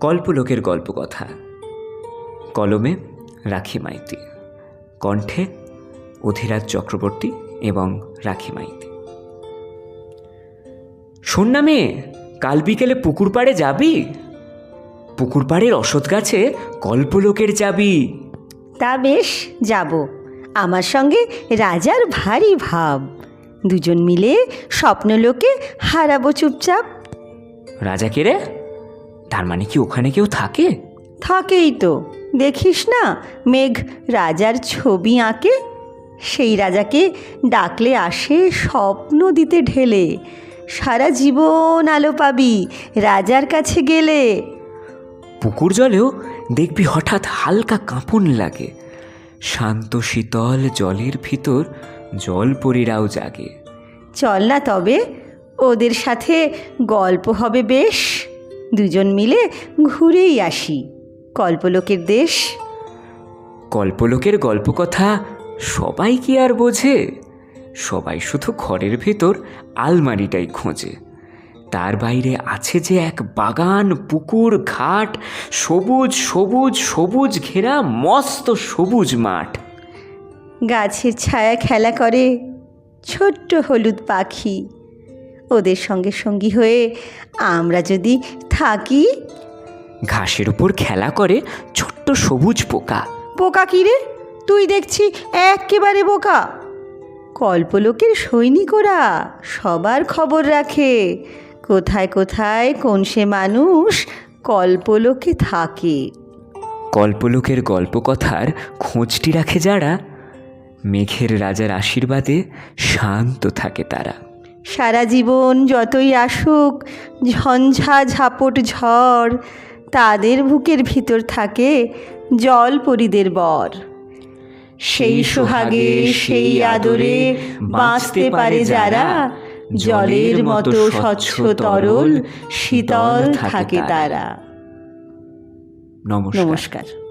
কল্পলোকের গল্পকথা। কলমে রাখি মাইতি। কণ্ঠে অধিরাজ চক্রবর্তী এবং রাখি মাইতি। শোন না মেয়ে কাল বিকেলে পুকুর পাড়ে যাবি? পুকুর পাড়ের অসৎ গাছে কল্পলোকের যাবি। তা বেশ যাব। আমার সঙ্গে রাজার ভারী ভাব। দুজন মিলে স্বপ্নলোকে হারাবো চুপচাপ। রাজা কে রে? তার মানে কি ওখানে কেউ থাকে? থাকেই তো। দেখিস না মেঘ রাজার ছবি আঁকে? সেই রাজাকে ডাকলে আসে স্বপ্ন দিতে ঢেলে। সারা জীবন আলো পাবি রাজার কাছে গেলে। পুকুর জলেও দেখবি হঠাৎ হালকা কাঁপন লাগে। শান্ত শীতল জলের ভিতর জলপরীরাও জাগে। চল না তবে ওদের সাথে গল্প হবে বেশ। দুজন মিলে ঘুরেই আসি। কল্পলোকের দেশ। কল্পলোকের গল্পকথা সবাই কি আর বোঝে? সবাই শুধু ঘরের ভেতর আলমারিটাই খোঁজে। তার বাইরে আছে যে এক বাগান পুকুর ঘাট সবুজ সবুজ সবুজ ঘেরা মস্ত সবুজ মাঠ। গাছের ছায়া খেলা করে ছোট্ট হলুদ পাখি। ওদের সঙ্গে সঙ্গী হয়ে আমরা যদি থাকি? ঘাসের উপর খেলা করে ছোট্ট সবুজ পোকা। পোকা কি রে? তুই দেখছি একেবারে বোকা। কল্পলোকের সৈনিকরা সবার খবর রাখে। কোথায় কোথায় কোন সে মানুষ কল্পলোকে থাকে? কল্পলোকের গল্পকথার খোঁজটি রাখে যারা। মেঘের রাজার আশীর্বাদে শান্ত থাকে তারা। সারা জীবন যতই আসুক ঝঞ্ঝা ঝাপট ঝড় তাদের বুকের ভিতর থাকে জল পরিদের বর। সেই সোহাগে সেই আদরে বাঁচতে পারে যারা জলের মতো স্বচ্ছ তরল শীতল থাকে তারা। নমস্কার। নমস্কার।